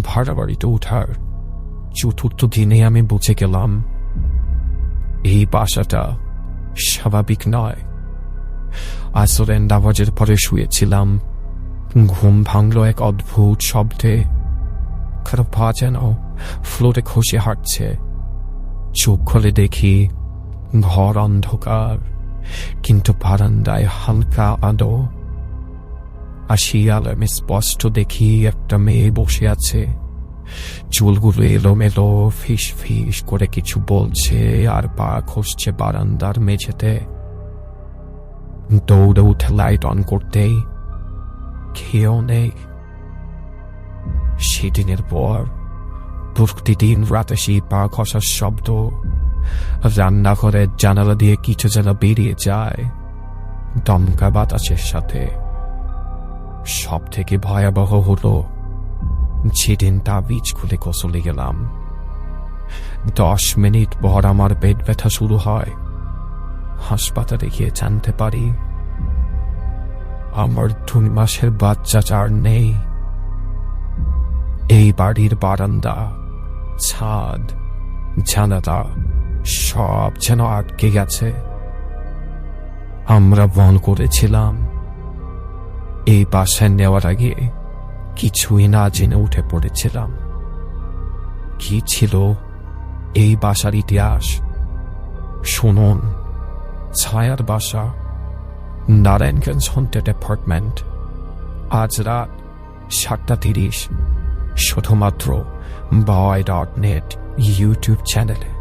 ভাড়া বাড়িতে ওঠার। চতুর্থ দিনে আমি বুঝে গেলাম, এই বাসাটা স্বাভাবিক নয়। আসরের নামাজের পরে শুয়েছিলাম, ঘুম ভাঙল এক অদ্ভুত শব্দে। কারও পা যেন ফ্লোরে খসে হাঁটছে। চোখ খোলে দেখি ঘর অন্ধকার, কিন্তু বারান্দায় হালকা আলো। আর শিয়াল আমি স্পষ্ট দেখি একটা মেয়ে বসে আছে। চুলগুলো এলোমেলো, ফিস ফিস করে কিছু বলছে, আর পা খসছে বারান্দার মেঝেতে। দৌড়ে উঠে লাইট অন করতেই খেয়েও নেই। সেদিনের পর প্রতিদিন রাতে সেই পা খসার শব্দ, রান্নাঘরের জানালা দিয়ে কিছু যেন বেরিয়ে যায়। দমকা বাতাসের সাথে সব থেকে ভয়াবহ হলো, যেদিন তাবিজ খুলে গোসলে গেলাম, দশ মিনিট পর আমার পেট ব্যথা শুরু হয়। হাসপাতালে গিয়ে জানতে পারি, আমার দুই মাসের বাচ্চা চার নেই। এই বাড়ির বারান্দা, ছাদ, জানালা, সব যেন আটকে গেছে। আমরা বন করেছিলাম। এই বাসায় নেওয়ার আগে কিছুই না জেনে উঠে পড়েছিলাম। কি ছিল এই বাসার ইতিহাস? শুনুন, ছায়ার বাসা, নারায়ণগঞ্জ হন্টেড অ্যাপার্টমেন্ট, আজ রাত সাতটা তিরিশ, শুধুমাত্র বয় ডট নেট ইউটিউব চ্যানেলে।